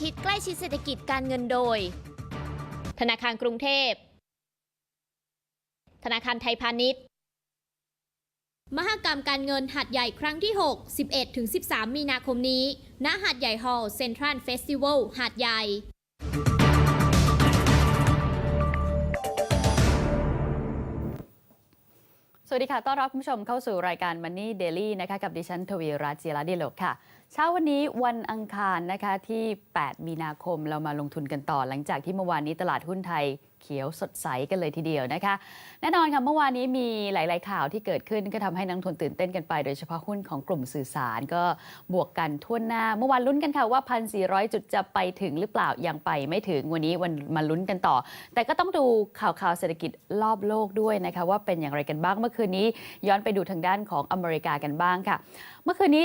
คิดใกล้ชิดเศรษฐกิจการเงินโดย ธนาคารกรุงเทพ ธนาคารไทยพาณิชย์ มหกรรมการเงินหัดใหญ่ครั้งที่ 6 11-13 มีนาคมนี้ ณ หัดใหญ่ฮอลล์เซ็นทรัลเฟสติวัลหัดใหญ่ สวัสดีค่ะ ต้อนรับคุณผู้ชมเข้าสู่รายการ Money Daily นะคะ กับดิฉันทวีราจีราดิโลกค่ะ เช้าวันนี้วันอังคารนะคะที่ 8 มีนาคมเรามาลงทุนกันต่อ หลังจากที่เมื่อวานนี้ตลาดหุ้นไทย เขียวสดใสกันเลยทีเดียวนะคะ แน่นอนค่ะเมื่อวานนี้มีหลาย ๆ ข่าวที่เกิดขึ้นก็ทำให้นักทุนตื่นเต้นกันไป โดยเฉพาะหุ้นของกลุ่มสื่อสารก็บวกกันทั่วหน้า เมื่อวานลุ้นกันค่ะว่า 1,400 จุดจะไปถึงหรือเปล่ายังไปไม่ถึงวันนี้วันมาลุ้นกันต่อ แต่ก็ต้องดูข่าวข่าวเศรษฐกิจรอบโลกด้วยนะคะว่าเป็นอย่างไรกันบ้างเมื่อคืนนี้ย้อนไปดูทางด้านของอเมริกากันบ้างค่ะ เมื่อคืนนี้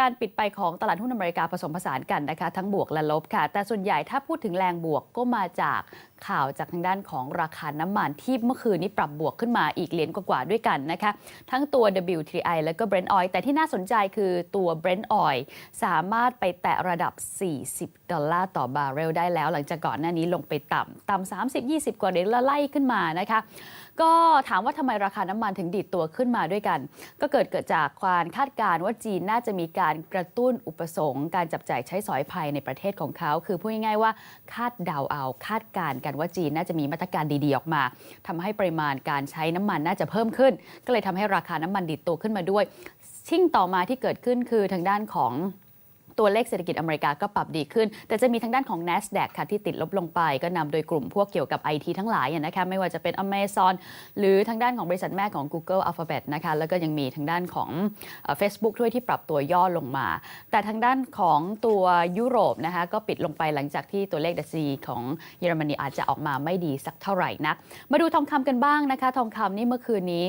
การปิดไปของตลาดหุ้นอเมริกาผสมผสานกันนะคะ ทั้งบวกและลบค่ะ แต่ส่วนใหญ่ถ้าพูดถึงแรงบวกก็มาจากข่าวจากทางด้านของราคาน้ำมันที่เมื่อคืนนี้ปรับบวกขึ้นมาอีกเหรียญกว่าๆด้วยกันนะคะ ทั้งตัว WTI แล้วก็ Brent Oil แต่ที่น่าสนใจคือตัว Brent Oil สามารถไปแตะระดับ 40 ดอลลาร์ต่อบาร์เรลได้แล้ว หลังจากก่อนหน้านี้ลงไปต่ำต่ำ30 20 กว่าเหรียญแล้วไล่ขึ้นมานะคะก็ถามว่าทำไมราคาน้ำมันถึงดีดตัวขึ้นมาด้วยกัน ก็เกิดเกิดจากความคาดการณ์ว่าจีนน่าจะมีการกระตุ้นอุปสงค์การจับจ่ายใช้สอยภายในประเทศของเขา คือพูดง่ายๆว่าคาดเดาเอาคาดการณ์กันว่าจีนน่าจะมีมาตรการดีๆออกมาทำให้ปริมาณการใช้น้ำมันน่าจะเพิ่มขึ้น ก็เลยทำให้ราคาน้ำมันดีดตัวขึ้นมาด้วย ชิ่งต่อมาที่เกิดขึ้นคือทางด้านของ ตัวเลขเศรษฐกิจอเมริกาก็ปรับดีขึ้น แต่จะมีทางด้านของ NASDAQ ค่ะที่ติดลบลงไป ก็นำโดยกลุ่มพวกเกี่ยวกับ IT ทั้งหลายนะคะไม่ว่าจะเป็น Amazon หรือทางด้านของบริษัทแม่ของ Google Alphabet นะคะแล้วก็ยังมีทางด้านของเอ่อ Facebook ด้วยที่ปรับตัวย่อลงมา แต่ทางด้านของตัวยุโรปนะคะก็ปิดลงไปหลังจากที่ตัวเลขดัชนีของเยอรมนีอาจจะออกมาไม่ดีสักเท่าไหร่นัก มาดูทองคำกันบ้างนะคะ ทองคำนี่เมื่อคืนนี้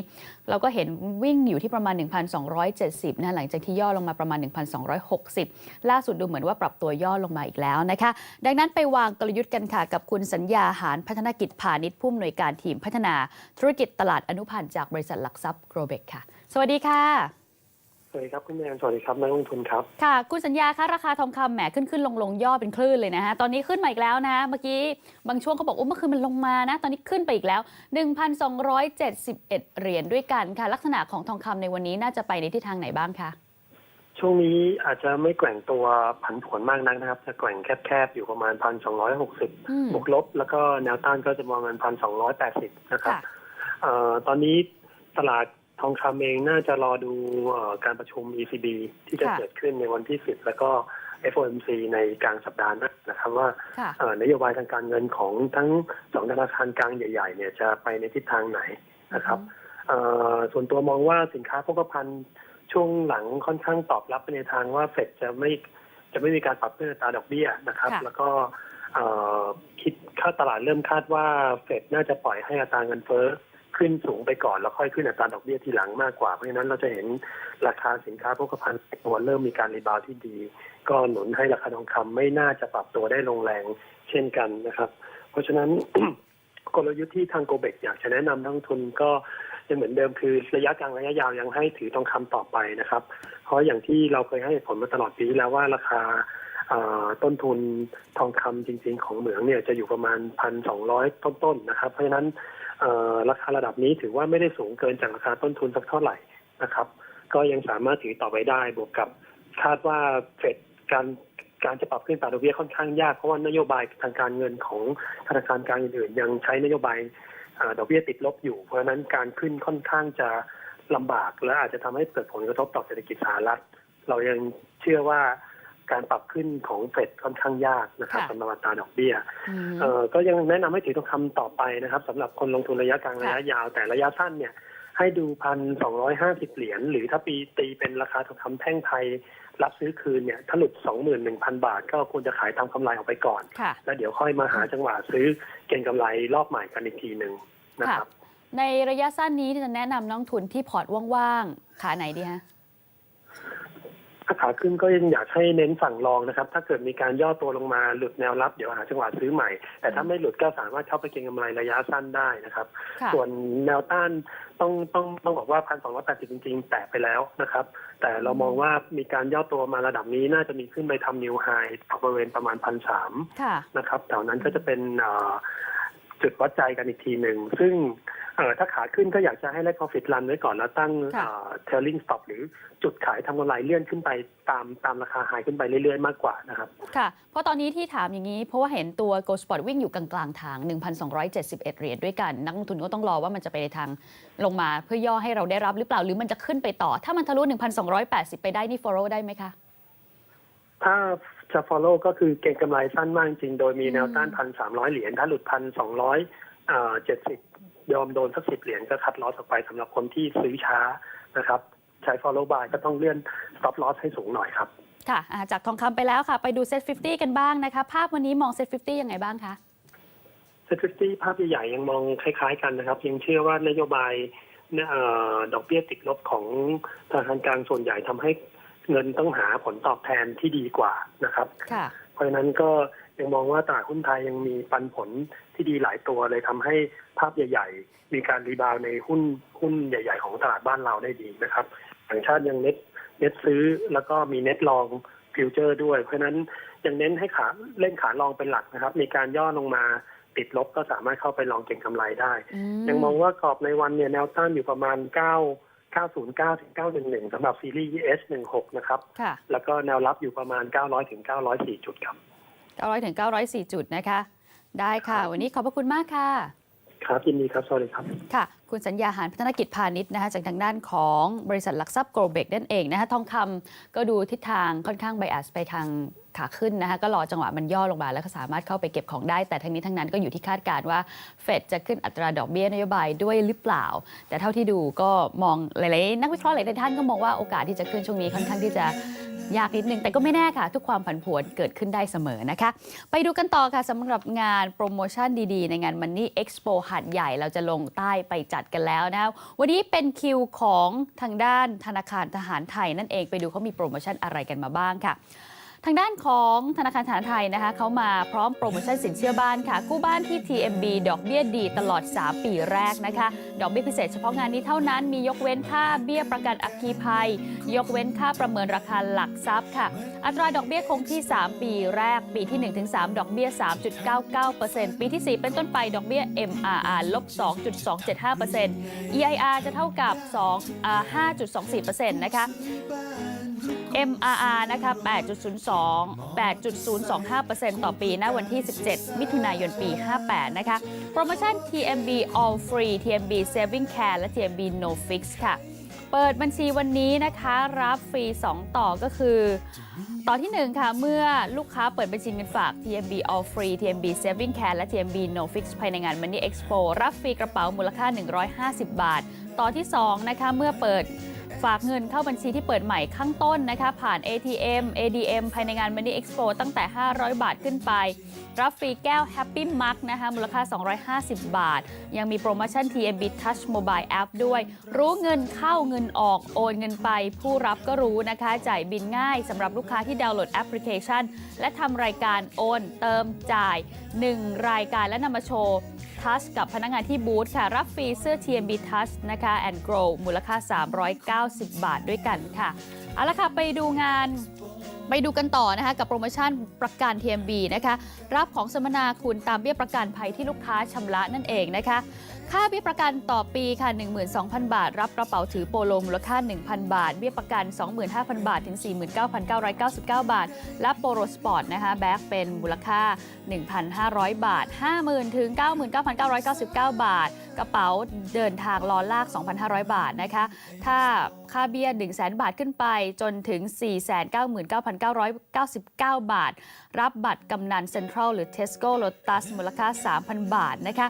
เราก็เห็นวิ่งอยู่ที่ประมาณ 1,270นะหลังจากที่ย่อลงมาประมาณ 1,260ล่าสุดดูเหมือนว่าปรับตัวย่อลงมาอีกแล้วนะคะ ดังนั้นไปวางกลยุทธ์กันค่ะกับคุณสัญญาหารพัฒนกิจพาณิชย์ผู้อำนวยการทีมพัฒนาธุรกิจตลาดอนุพันธ์จากบริษัทหลักทรัพย์โกลเบกค่ะ สวัสดีค่ะ สวัสดีครับคุณแมนสวัสดีครับนักลงทุนครับ ค่ะ คุณสัญญาคะราคาทองคำแหมขึ้นขึ้นลงลงย่อเป็นคลื่นเลยนะฮะ ตอนนี้ขึ้นมาอีกแล้วนะ เมื่อกี้บางช่วงเขาบอกว่าเมื่อคืนมันลงมานะ ตอนนี้ขึ้นไปอีกแล้ว 1,271 เหรียญด้วยกันค่ะ ลักษณะของทองคำในวันนี้น่าจะไปในทิศทางไหนบ้างคะ ช่วงนี้อาจจะไม่แกว่งตัวผันผวนมากนักนะครับ จะแกว่งแคบๆ อยู่ประมาณพันสองร้อยหกสิบอืมบวกลบ แล้วก็แนวต้านก็จะประมาณพันสองร้อยแปดสิบนะครับค่ะเอ่อตอนนี้ตลาดทองคำเองน่าจะรอดูเอ่อการประชุม ECB ที่จะค่ะเกิดขึ้นในวันที่10แล้วก็ FOMC ในกลางสัปดาห์หน้านะครับว่าค่ะเอ่อนโยบายทางการเงินของทั้งสองธนาคารกลางใหญ่ ๆ เนี่ยจะไปในทิศทางไหนนะครับเอ่อส่วนตัวมองว่าสินค้าโภคภัณฑ์ ช่วงหลังค่อนข้างตอบรับไปในทางว่าเฟดจะไม่จะไม่มีการปรับขึ้นอัตราดอกเบี้ยนะครับค่ะแล้วก็เอ่อคิดคาดตลาดเริ่มคาดว่าเฟดน่าจะปล่อยให้อัตราเงินเฟ้อขึ้นสูงไปก่อนแล้วค่อยขึ้นอัตราดอกเบี้ยทีหลังมากกว่า เพราะฉะนั้นเราจะเห็นราคาสินค้าโภคภัณฑ์ตัวเริ่มมีการรีบาวด์ที่ดี ก็หนุนให้ราคาทองคำไม่น่าจะปรับตัวได้ลงแรงเช่นกันนะครับ เพราะฉะนั้นกลยุทธ์ที่ทางโกเบกอยากจะแนะนำนักลงทุนก็ังเหมือนเดิมคือระยะกลางระยะยาวยังให้ถือทองคำต่อไปนะครับ เพราะอย่างที่เราเคยให้ผลมาตลอดปีแล้วว่าราคาต้นทุนทองคำจริง ๆ ของเหมืองเนี่ยจะอยู่ประมาณพันสองร้อยต้นๆนะครับ เพราะฉะนั้นราคาระดับนี้ถือว่าไม่ได้สูงเกินจากราคาต้นทุนสักเท่าไหร่นะครับ ก็ยังสามารถถือต่อไปได้บวกกับคาดว่าเฟดการการจะปรับขึ้นตาดอกเบี้ยค่อนข้างยากเพราะว่านโยบายทางการเงินของธนาคารกลางอื่นๆ ยังใช้นโยบาย ดอกเบี้ยติดลบอยู่ เพราะฉะนั้นการขึ้นค่อนข้างจะลำบาก และอาจจะทำให้เกิดผลกระทบต่อเศรษฐกิจสหรัฐ เรายังเชื่อว่าการปรับขึ้นของเฟดค่อนข้างยากนะครับค่ะสำหรับอัตราดอกเบี้ยอืมเอ่อก็ยังแนะนำให้ถือทองคำต่อไปนะครับสำหรับคนลงทุนระยะกลางค่ะระยะยาว แต่ระยะสั้นเนี่ยให้ดูพันสองร้อยห้าสิบเหรียญหรือถ้าปีตีเป็นราคาทองคำแท่งไทย รับซื้อคืนเนี่ยถ้าหลุดสองหมื่นหนึ่งพันบาท ก็ควรจะขายตามกำไรออกไปก่อนค่ะแล้วเดี๋ยวค่อยมาหาจังหวะซื้อเก็งกำไรรอบใหม่กันอีกทีหนึ่งนะครับในระยะสั้นนี้จะแนะนำน้องทุนที่พอร์ตว่างๆ ขาไหนดีฮะ ขาขึ้นก็ยังอยากให้เน้นฝั่งรองนะครับ ถ้าเกิดมีการย่อตัวลงมาหลุดแนวรับเดี๋ยวหาจังหวะซื้อใหม่ แต่ถ้าไม่หลุดก็สามารถเข้าไปเก็งกำไรระยะสั้นได้นะครับค่ะส่วนแนวต้านต้องต้องต้องบอกว่าพันสองร้อยแปดสิบจริงๆ แตะไปแล้วนะครับ แต่เรามองว่ามีการย่อตัวมาระดับนี้น่าจะมีขึ้นไปทำนิวไฮบริเวณประมาณพันสามค่ะนะครับแถวนั้นก็จะเป็นเอ่อจุดวัดใจกันอีกทีหนึ่งซึ่ง เอ่อถ้าขาขึ้นก็อยากจะให้ไล่ profit run ไว้ก่อนแล้วตั้งค่ะเอ่อ trailing stop หรือจุดขายทำกำไรเลื่อนขึ้นไปตามตามราคาหายขึ้นไปเรื่อยๆ มากกว่านะครับ ค่ะ เพราะตอนนี้ที่ถามอย่างนี้ เพราะว่าเห็นตัว Go Spot วิ่งอยู่กลางๆทาง 1,271 เหรียญด้วยกัน นักลงทุนก็ต้องรอว่ามันจะไปในทางลงมาเพื่อย่อให้เราได้รับหรือเปล่าหรือมันจะขึ้นไปต่อ ถ้ามันทะลุ 1,280 ไปได้นี่ follow ได้ไหมคะ ถ้าจะ follow ก็คือเก็งกำไรสั้นมากจริง โดยมีแนวต้านอืมพันสามร้อยเหรียญถ้าหลุดพันสองร้อยเจ็ดสิบ ยอมโดนสักสิบเหรียญก็คัดลอสออกไปสำหรับคนที่ซื้อช้านะครับ ใช้ follow buy ก็ต้องเลื่อน stop loss ให้สูงหน่อยครับ ค่ะอ่าจากทองคำไปแล้วค่ะ ไปดู Set 50 กันบ้างนะคะ ภาพวันนี้มอง Set 50 ยังไงบ้างคะเซ็ตฟิฟตี้ภาพใหญ่ๆยังมองคล้ายๆกันนะครับ ยังเชื่อว่านโยบายเนี่ยเอ่อดอกเบี้ยติดลบของธนาคารกลางส่วนใหญ่ทำให้เงินต้องหาผลตอบแทนที่ดีกว่านะครับค่ะเพราะฉะนั้นก็ ยังมองว่าตลาดหุ้นไทยยังมีปันผลที่ดีหลายตัวเลยทำให้ภาพใหญ่ ๆ มีการรีบาวด์ในหุ้นหุ้นใหญ่ ๆ ของตลาดบ้านเราได้ดีนะครับต่างชาติยังเน็ตเน็ตซื้อแล้วก็มีเน็ตลองฟิวเจอร์ด้วย เพราะฉะนั้นยังเน้นให้ขาเล่นขาลองเป็นหลักนะครับ มีการย่อลงมาติดลบก็สามารถเข้าไปลองเก็งกำไรได้ ยังมองว่ากรอบในวันเนี่ยแนวต้านอยู่ประมาณ 9 909ถึง911สำหรับซีรีส์ S16 นะครับค่ะแล้วก็แนวรับอยู่ประมาณ 900ถึง904 จุดครับ 900ถึง904 จุดนะคะ ได้ค่ะ วันนี้ขอบพระคุณมากค่ะ ครับยินดีครับสวัสดีครับค่ะ คุณสัญญาหารพัฒนกิจพาณิชย์นะคะจากทางด้านของบริษัทหลักทรัพย์โกลเบกนั่นเองนะคะทองคำก็ดูทิศทางค่อนข้างไบแอสไปทาง ขาขึ้นนะคะก็รอจังหวะมันย่อลงมาแล้วก็สามารถเข้าไปเก็บของได้ แต่ทั้งนี้ทั้งนั้นก็อยู่ที่คาดการณ์ว่าเฟดจะขึ้นอัตราดอกเบี้ยนโยบายด้วยหรือเปล่า แต่เท่าที่ดูก็มองหลายๆนักวิเคราะห์หลายๆท่านก็มองว่าโอกาสที่จะขึ้นช่วงนี้ค่อนข้างที่จะยากนิดนึง แต่ก็ไม่แน่ค่ะ ทุกความผันผวนเกิดขึ้นได้เสมอนะคะ ไปดูกันต่อค่ะสำหรับงานโปรโมชั่นดีๆ ในงาน Money Expo หาดใหญ่เราจะลงใต้ไปจัดกันแล้วนะ วันนี้เป็นคิวของทางด้านธนาคารทหารไทยนั่นเองไปดูเขามีโปรโมชั่นอะไรกันมาบ้างค่ะ ทางด้านของธนาคารทหารไทยนะคะเขามาพร้อมโปรโมชั่นสินเชื่อบ้านค่ะ กู้บ้านที่ TMB ดอกเบี้ยดีตลอด 3 ปีแรกนะคะ ดอกเบี้ยพิเศษเฉพาะงานนี้เท่านั้นมียกเว้นค่าเบี้ยประกันอัคคีภัย ยกเว้นค่าประเมินราคาหลักทรัพย์ค่ะ อัตราดอกเบี้ยคงที่ 3 ปีแรก ปีที่ 1-3 ดอกเบี้ย 3.99%ปีที่ 4 เป็นต้นไปดอกเบี้ย MRR ลบ 2.275% EIR จะเท่ากับ2 5.24%นะคะ MRR นะคะ 8.02 8.025%ต่อปีณวันที่ 17 มิถุนายนปี 58 นะคะ โปรโมชั่น TMB All Free TMB Saving Care และ TMB No Fix ค่ะ เปิดบัญชีวันนี้นะคะรับฟรี 2 ต่อก็คือ ต่อที่ 1 ค่ะ เมื่อลูกค้าเปิดบัญชีเงินฝาก TMB All Free TMB Saving Care และ TMB No Fix ภายในงาน Money Expo รับฟรีกระเป๋ามูลค่า 150 บาท ต่อที่ 2 นะคะ เมื่อเปิด ฝากเงินเข้าบัญชีที่เปิดใหม่ข้างต้นนะคะ ผ่าน ATM ADM ภายในงาน Money Expo ตั้งแต่ 500 บาทขึ้นไป รับฟรีแก้ว Happy Mug นะคะมูลค่า 250 บาท ยังมีโปรโมชั่น TMB Touch Mobile App ด้วย รู้เงินเข้าเงินออกโอนเงินไป ผู้รับก็รู้นะคะ จ่ายบินง่ายสำหรับลูกค้าที่ดาวน์โหลดแอปพลิเคชัน และทำรายการโอน เติมจ่าย 1 รายการและนำมาโชว์ ทัชกับพนักงานที่บูธค่ะ รับฟรีเสื้อ TMB Touch นะคะ and Grow มูลค่า 390 บาทด้วยกันค่ะ เอาละค่ะ ไปดูงานไปดูกันต่อนะคะกับโปรโมชั่นประกัน TMB นะคะ รับของสมนาคุณตามเบี้ยประกันภัยที่ลูกค้าชำระนั่นเองนะคะ ค่าเบี้ยประกันต่อปีค่ะ 12,000 บาท รับกระเป๋าถือโปโลมูลค่า 1,000 บาท เบี้ยประกัน 25,000 บาท ถึง 49,999 บาท และโปโลสปอร์ตนะคะแบ็กเป็นมูลค่า 1,500 บาท 50,000 ถึง 99,999 บาท กระเป๋าเดินทางล้อลาก 2,500 บาทนะคะถ้าค่าเบี้ย 100,000 บาทขึ้นไปจนถึง 499,999 บาท รับบัตรกำนันเซ็นทรัลหรือ Tesco Lotus มูลค่า 3,000 บาทนะคะ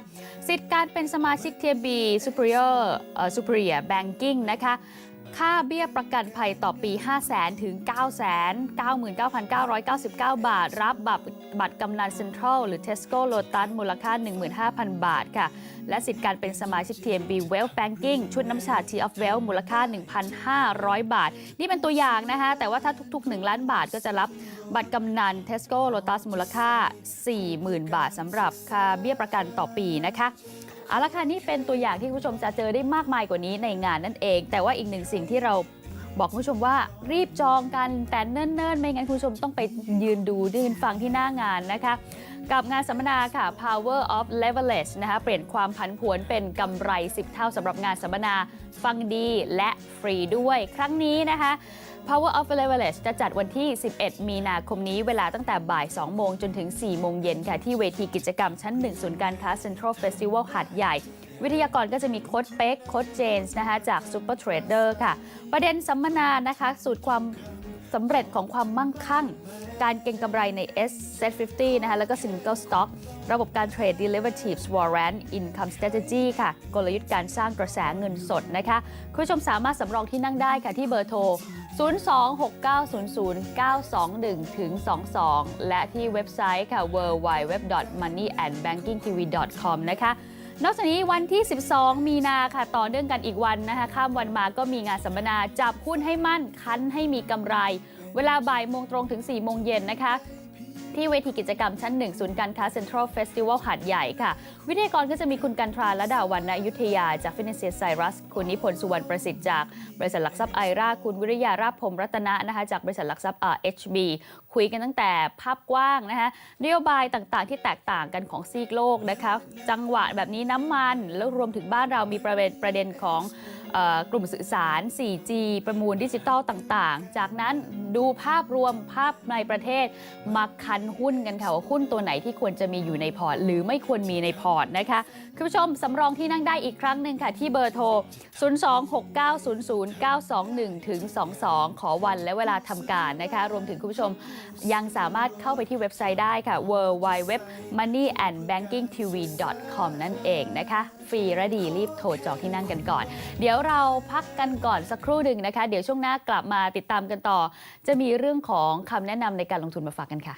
สิทธิ์การเป็นสมาชิก TMB Superior เอ่อ Superior Banking นะคะค่าเบี้ยประกันภัยต่อปี 5 0 0 0 0 0ถึง9 9 9 999 บาท รับบัตรบัตรกำนันเซ็นทรัลหรือ Tesco Lotus มูลค่า 15,000 บาทค่ะ และสิทธิการเป็นสมาชิก TMB Wealth Banking ชุดน้ำชา Tea of Wealth มูลค่า 1,500 บาท นี่เป็นตัวอย่างนะคะ แต่ว่าถ้าทุก ๆ 1 ล้านบาทก็จะรับบัตรกำนัน Tesco Lotus มูลค่า 40,000 บาทสำหรับค่าเบี้ยประกันต่อปีนะคะ เอาละค่ะ นี่เป็นตัวอย่างที่คุณผู้ชมจะเจอได้มากมายกว่านี้ในงานนั่นเอง แต่ว่าอีกหนึ่งสิ่งที่เราบอกคุณผู้ชมว่ารีบจองกันแต่เนิ่นๆ ไม่งั้นคุณผู้ชมต้องไปยืนดูยืนฟังที่หน้างานนะคะ กับงานสัมมนาค่ะ Power of Leverage นะคะเปลี่ยนความผันผวนเป็นกำไร 10 เท่าสำหรับงานสัมมนาฟังดีและฟรีด้วย ครั้งนี้นะคะ Power of Leverage จะจัดวันที่ 11 มีนาคมนี้เวลาตั้งแต่บ่าย 2 โมงจนถึง 4 โมงเย็นค่ะ ที่เวทีกิจกรรมชั้น 1 ศูนย์การค้า Central Festival หาดใหญ่ วิทยากรก็จะมีโค้ดเป๊กโค้ดเจนส์นะคะจาก Super Trader ค่ะ ประเด็นสัมมนานะคะสูตรความ สำเร็จของความมั่งคั่ง การเก็งกำไรใน S750 นะคะแล้วก็ Single Stock ระบบการเทรด Derivatives Warrant Income Strategy ค่ะ กลยุทธ์การสร้างกระแสเงินสดนะคะคุณผู้ชมสามารถสำรองที่นั่งได้ค่ะที่เบอร์โทร 026900921ถึง22 และที่เว็บไซต์ค่ะ www.moneyandbankingtv.com นะคะ นอกจากนี้วันที่ 12 มีนาค่ะต่อเนื่องกันอีกวันนะคะ ข้ามวันมาก็มีงานสัมมนาจับหุ้นให้มั่น คันให้มีกำไร เวลาบ่ายโมงตรงถึง4โมงเย็นนะคะ ที่เวทีกิจกรรมชั้น1ศูนย์การค้าเซ็นทรัลเฟสติวัลหาดใหญ่ค่ะ วิทยากรก็จะมีคุณกันทราและดาวันนายุทธยา จากฟินเซียไซรัส คุณนิพนธ์สุวรรณประสิทธิ์จาก บริษัทหลักทรัพย์ไอราคุณวิริยาราชพรมรัตนะนะคะจากบริษัทหลักทรัพย์เอชบีคุยกันตั้งแต่ภาพกว้างนะคะนโยบายต่างๆ ที่แตกต่างกันของซีกโลกนะคะจังหวะแบบนี้น้ำมันแล้วรวมถึงบ้านเรามีประเด็นประเด็นของ กลุ่มสื่อสาร 4G ประมูลดิจิตอลต่างๆ จากนั้นดูภาพรวมภาพในประเทศมาคันหุ้นกันค่ะว่าหุ้นตัวไหนที่ควรจะมีอยู่ในพอร์ต หรือไม่ควรมีในพอร์ตนะคะ คุณผู้ชมสำรองที่นั่งได้อีกครั้งหนึ่งค่ะ ที่เบอร์โทร 026900921ถึง22 ขอวันและเวลาทำการนะคะ รวมถึงคุณผู้ชมยังสามารถเข้าไปที่เว็บไซต์ได้ค่ะ www.moneyandbankingtv.com นั่นเองนะคะ ฟรีและดีรีบโทรจองที่นั่งกันก่อน เดี๋ยวเราพักกันก่อนสักครู่หนึ่งนะคะ เดี๋ยวช่วงหน้ากลับมาติดตามกันต่อ จะมีเรื่องของคำแนะนำในการลงทุนมาฝากกันค่ะ